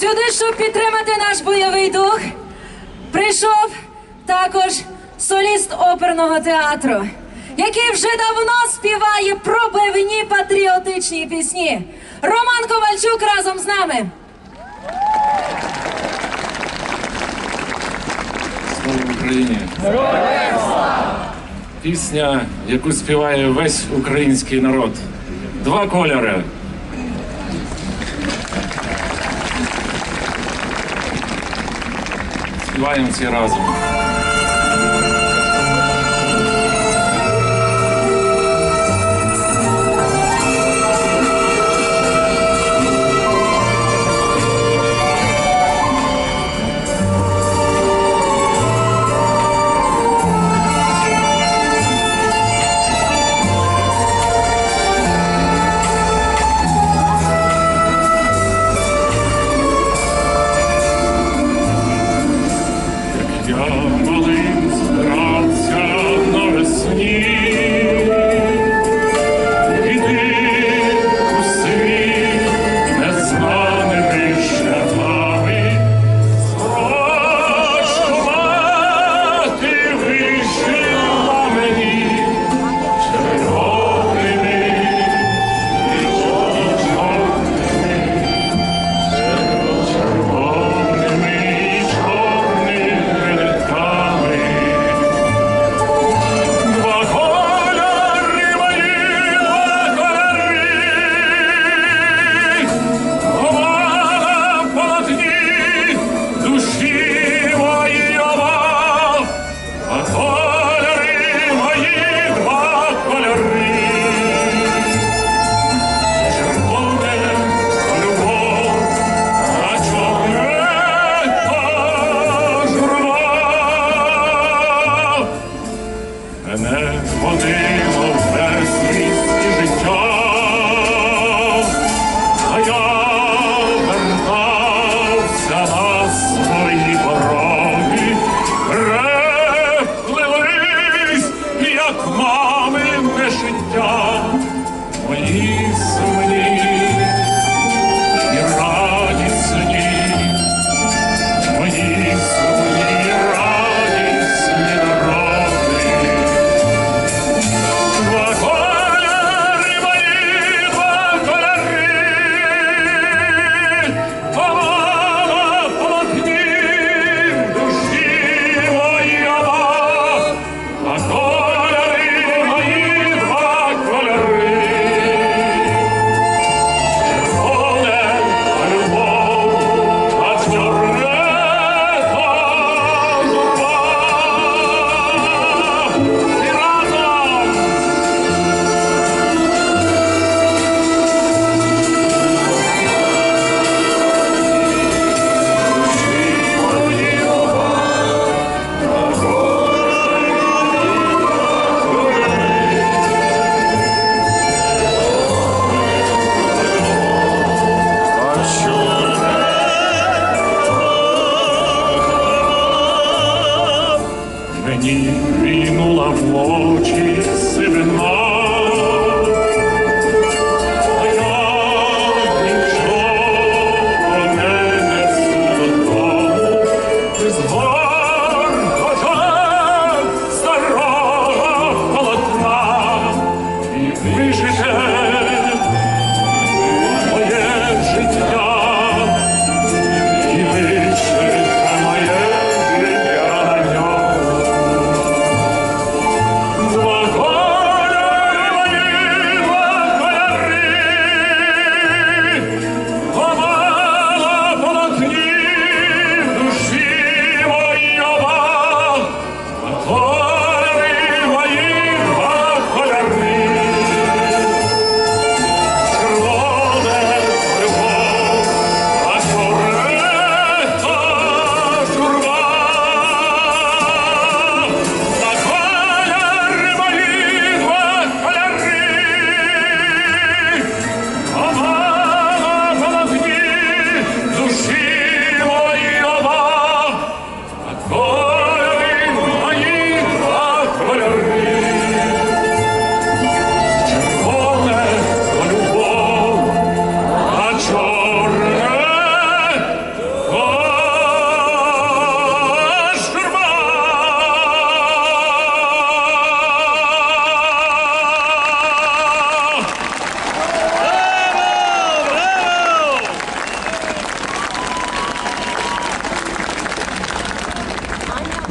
Сюди, щоб підтримати наш бойовий дух, прийшов також соліст оперного театру, який вже давно співає пробивні патріотичні пісні. Роман Ковальчук разом з нами. Слава Україні! Слава! Пісня, яку співає весь український народ. Два кольори. співаємо всі разом. podemos persistir.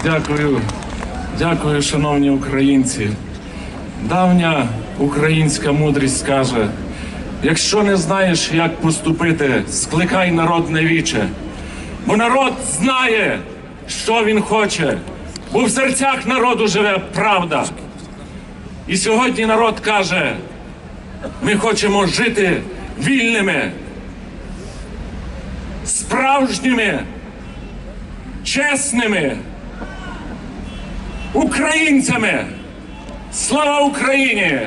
Дякую, дякую, шановні українці. Давня українська мудрість каже: якщо не знаєш, як поступити, скликай народ на віче. Бо народ знає, що він хоче, бо в серцях народу живе правда. І сьогодні народ каже: ми хочемо жити вільними, справжніми, чесними українцями. Слава Україні!